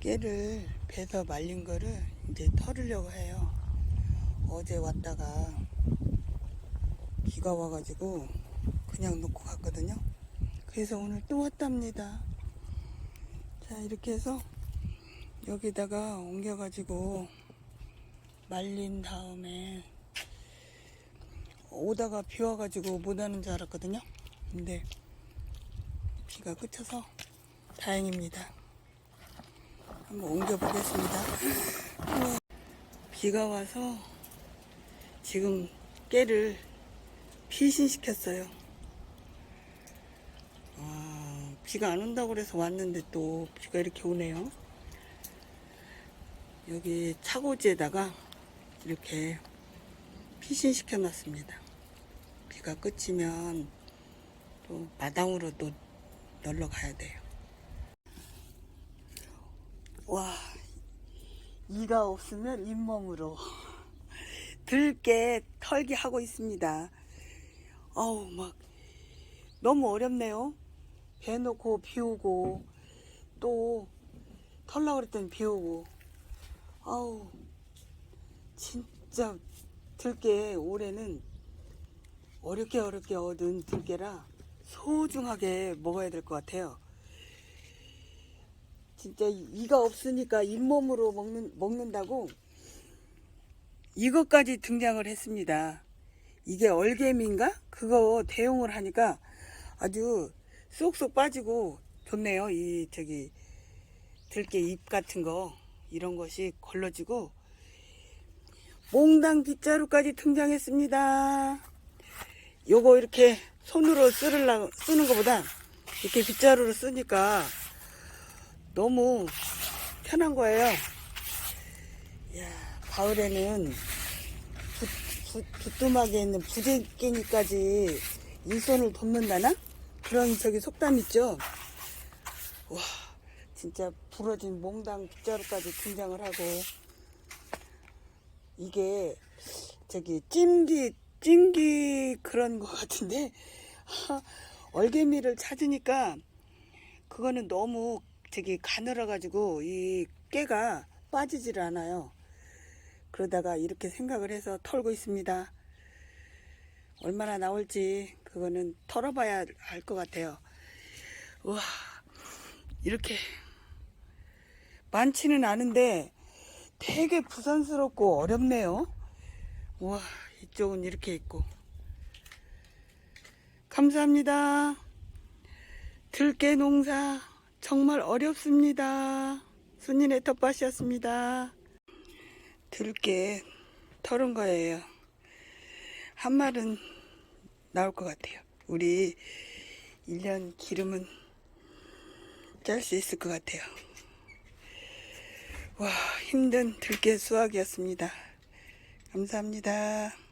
깨를 배서 말린 거를 이제 털으려고 해요. 어제 왔다가 비가 와가지고 그냥 놓고 갔거든요. 그래서 오늘 또 왔답니다. 자, 이렇게 해서 여기다가 옮겨가지고 말린 다음에 오다가 비 와가지고 못 하는 줄 알았거든요. 근데 비가 그쳐서 다행입니다. 한번 옮겨보겠습니다. 비가 와서 지금 깨를 피신시켰어요. 아, 비가 안 온다고 그래서 왔는데 또 비가 이렇게 오네요. 여기 차고지에다가 이렇게 피신시켜 놨습니다. 비가 그치면 또 마당으로 또 놀러 가야 돼요. 와, 이가 없으면 잇몸으로 들게 털기 하고 있습니다. 어우, 막 너무 어렵네요. 배 놓고 비우고 또 털라고 그랬더니 비우고 아우 진짜 들깨 올해는 어렵게 어렵게 얻은 들깨라 소중하게 먹어야 될 것 같아요. 진짜 이가 없으니까 잇몸으로 먹는, 먹는다고 이것까지 등장을 했습니다. 이게 얼개미인가? 그거 대용을 하니까 아주 쏙쏙 빠지고 좋네요. 이 저기 들깨 잎 같은 거 이런 것이 걸러지고 몽당 빗자루까지 등장했습니다. 요거 이렇게 손으로 쓰는 것보다 이렇게 빗자루로 쓰니까 너무 편한 거예요. 야, 가을에는 부, 부, 부뚜막에 있는 부재깽이까지 일손을 돕는다나? 그런 저기 속담 있죠? 와, 진짜 부러진 몽당 빗자루까지 등장을 하고, 이게 저기 찜기, 찜기 그런 거 같은데, 하, 얼개미를 찾으니까 그거는 너무 저기 가늘어 가지고 이 깨가 빠지질 않아요. 그러다가 이렇게 생각을 해서 털고 있습니다. 얼마나 나올지 그거는 털어봐야 알 것 같아요. 와 이렇게 많지는 않은데 되게 부산스럽고 어렵네요. 와 이쪽은 이렇게 있고 감사합니다. 들깨 농사 정말 어렵습니다. 순인의 텃밭이었습니다. 들깨 털은 거예요. 한 말은 나올 것 같아요. 우리 1년 기름은 짤 수 있을 것 같아요. 와, 힘든 들깨 수확이었습니다. 감사합니다.